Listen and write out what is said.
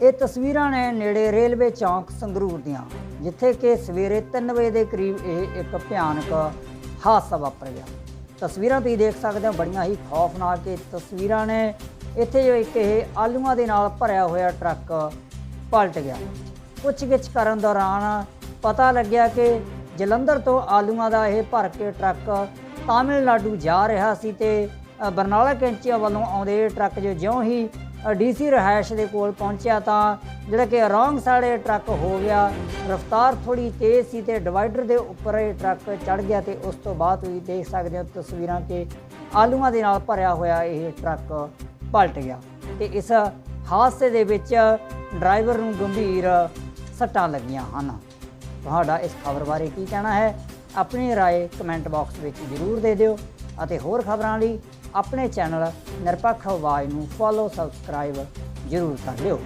ਇਹ ਤਸਵੀਰਾਂ ਨੇ ਨੇੜੇ ਰੇਲਵੇ ਚੌਂਕ ਸੰਗਰੂਰ ਦੀਆਂ, ਜਿੱਥੇ ਕਿ ਸਵੇਰੇ 3 ਵਜੇ ਦੇ ਕਰੀਬ ਇਹ ਇੱਕ ਭਿਆਨਕ ਹਾਦਸਾ ਵਾਪਰ ਗਿਆ। ਤਸਵੀਰਾਂ ਤੁਸੀਂ ਦੇਖ ਸਕਦੇ ਹੋ, ਬੜੀਆਂ ਹੀ ਖੌਫਨਾਕ ਇਹ ਤਸਵੀਰਾਂ ਨੇ। ਇੱਥੇ ਜੋ ਇੱਕ ਇਹ ਆਲੂਆਂ ਦੇ ਨਾਲ ਭਰਿਆ ਹੋਇਆ ਟਰੱਕ ਪਲਟ ਗਿਆ। ਪੁੱਛਗਿੱਛ ਕਰਨ ਦੌਰਾਨ ਪਤਾ ਲੱਗਿਆ ਕਿ ਜਲੰਧਰ ਤੋਂ ਆਲੂਆਂ ਦਾ ਇਹ ਭਰ ਕੇ ਟਰੱਕ ਤਾਮਿਲਨਾਡੂ ਜਾ ਰਿਹਾ ਸੀ ਤੇ ਬਰਨਾਲਾ ਕੈਂਚੀਆਂ ਵੱਲੋਂ ਆਉਂਦੇ ਇਹ ਟਰੱਕ ਜੋ ਜਿਉਂ ਹੀ ਡੀਸੀ ਰਿਹਾਇਸ਼ ਦੇ ਕੋਲ ਪਹੁੰਚਿਆ ਤਾਂ ਜਿਹੜਾ ਕਿ ਰੋਂਗ ਸਾਈਡ ਇਹ ਟਰੱਕ ਹੋ ਗਿਆ, ਰਫ਼ਤਾਰ ਥੋੜੀ ਤੇਜ਼ ਸੀ ਤੇ ਡਿਵਾਈਡਰ ਦੇ ਉੱਪਰ ਇਹ ਟਰੱਕ ਚੜ ਗਿਆ ਤੇ ਉਸ ਤੋਂ ਬਾਅਦ ਤੁਸੀਂ ਦੇਖ ਸਕਦੇ ਹੋ ਤਸਵੀਰਾਂ ਕਿ ਆਲੂਆਂ ਦੇ ਨਾਲ ਭਰਿਆ ਹੋਇਆ ਇਹ ਟਰੱਕ ਪਲਟ ਗਿਆ ਤੇ ਇਸ ਹਾਦਸੇ ਦੇ ਵਿੱਚ ਡਰਾਈਵਰ ਨੂੰ ਗੰਭੀਰ ਸੱਟਾਂ ਲੱਗੀਆਂ ਹਨ। ਤੁਹਾਡਾ ਇਸ ਖਬਰ ਬਾਰੇ ਕੀ ਕਹਿਣਾ ਹੈ? ਆਪਣੀ رائے ਕਮੈਂਟ ਬਾਕਸ ਵਿੱਚ ਜ਼ਰੂਰ ਦੇ ਦਿਓ ਅਤੇ ਹੋਰ ਖਬਰਾਂ ਲਈ ਆਪਣੇ ਚੈਨਲ ਨਿਰਪੱਖ ਆਵਾਜ਼ ਨੂੰ ਫੋਲੋ ਸਬਸਕ੍ਰਾਈਬ ਜ਼ਰੂਰ ਕਰ ਲਿਓ